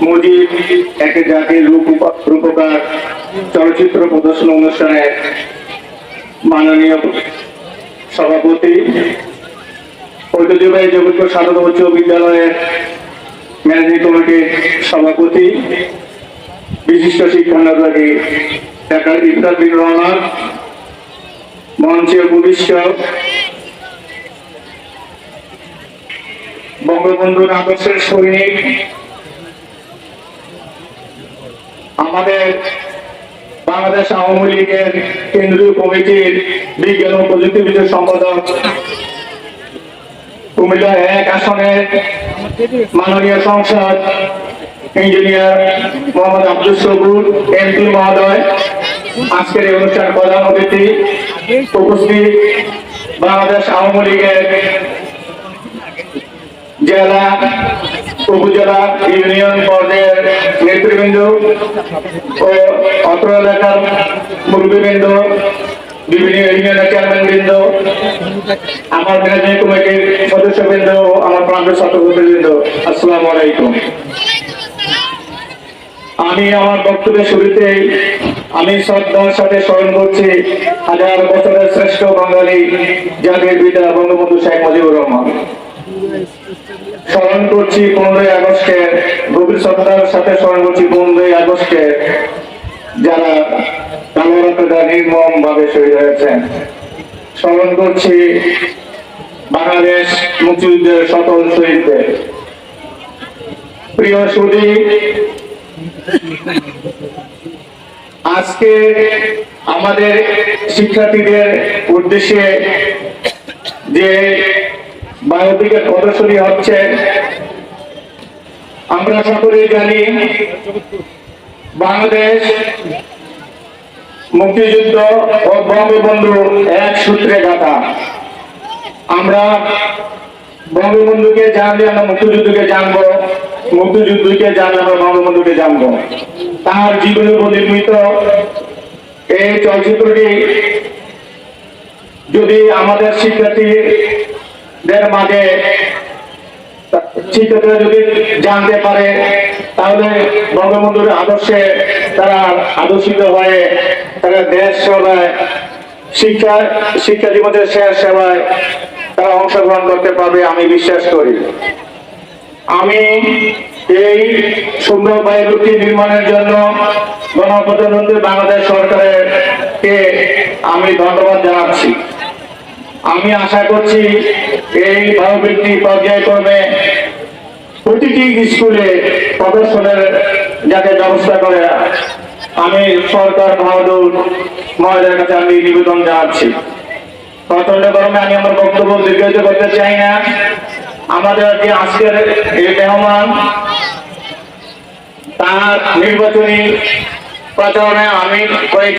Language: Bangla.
মুজিব এক জাতির রূপ- রূপকার চলচ্চিত্র প্রদর্শন অনুষ্ঠানে মাননীয় সভাপতি ঐতিহ্যবাহী যোগপুর সাধক উচ্চ বিদ্যালয়ের ম্যানেজিং কমিটির সভাপতি, বিশিষ্ট শিক্ষানুরাগী ডাক্তার ইফতার বিন রহমান মঞ্চে উপবিষ্ট বঙ্গবন্ধুর আদর্শের সৈনিক আমাদের বাংলাদেশ আওয়ামী লীগের কেন্দ্রীয় কমিটির বিজ্ঞান ও প্রযুক্তি বিষয় সম্পাদক কুমিল্লা এক আসনের মাননীয় সংসদ ইঞ্জিনিয়ার মোহাম্মদ আব্দুল সবুর, এমপি মহোদয়। আজকের এই অনুষ্ঠানের প্রধান অতিথি উপস্থিত বাংলাদেশ আওয়ামী লীগের জেলা উপজেলা ইউনিয়ন পর্যায়ের নেতৃবৃন্দ ও অত্র এলাকার মুরব্বীবৃন্দ, বিভিন্ন ইউনিয়নের আমার কমিটির আমার প্রান্তের আলাইকুম। আমি আমার বক্তব্যের শুরুতেই আমি শ্রদ্ধার সাথে স্মরণ করছি হাজার বছরের শ্রেষ্ঠ বাঙালি জাতির পিতা বঙ্গবন্ধু শেখ মুজিবুর রহমান। স্মরণ করছি পনেরোই আগস্টে গভীর শ্রদ্ধার সাথে স্মরণ করছি পনেরোই আগস্টে যারা কালোরাত্রা নির্মম ভাবে শহীদ হয়েছেন। স্মরণ করছি বাংলাদেশ মুক্তিযুদ্ধের সকল শহীদদের। প্রিয় সুদী আজকে আমাদের শিক্ষার্থীদের উদ্দেশ্যে যে বায়োপিকের প্রদর্শনী হচ্ছে, আমরা সকলেই জানি, বাংলাদেশ মুক্তিযুদ্ধ ও বঙ্গবন্ধু এক সূত্রে গাথা। আমরা বঙ্গবন্ধুকে জানলে আমরা মুক্তিযুদ্ধকে জানব, মুক্তিযুদ্ধকে জানলে আমরা বঙ্গবন্ধুকে জানব। তার জীবনের উপর নির্মিত এই চলচ্চিত্রটি যদি আমাদের শিক্ষার্থীদের মাঝে শিক্ষার্থীরা যদি জানতে পারে, তাহলে বঙ্গবন্ধুর আদর্শে তারা আদর্শিত হয়ে, তারা দেশ সেবায়, শিক্ষা শিক্ষা জীবনের শেষ সেবায় তারা অংশগ্রহণ করতে পারবে, আমি বিশ্বাস করি। আমি এই সুন্দর বায়ুটি নির্মাণের জন্য গণপ্রজাতন্ত্রী বাংলাদেশ সরকারের কে আমি ধন্যবাদ জানাচ্ছি। আমি আশা করছি এই বায়োপিকটি পর্যায়ক্রমে প্রতিটি স্কুলে প্রদর্শনের যাতে ব্যবস্থা করে। আমি সরকার বাহাদুর মহোদয়ের কাছে আমি নিবেদন জানাচ্ছি। প্রচণ্ড গরমে আমি আমার বক্তব্য দীর্ঘায়িত করতে চাই না। আমাদের যে আজকের এই মেহমান, তার নির্বাচনী প্রচারণে আমি কয়েক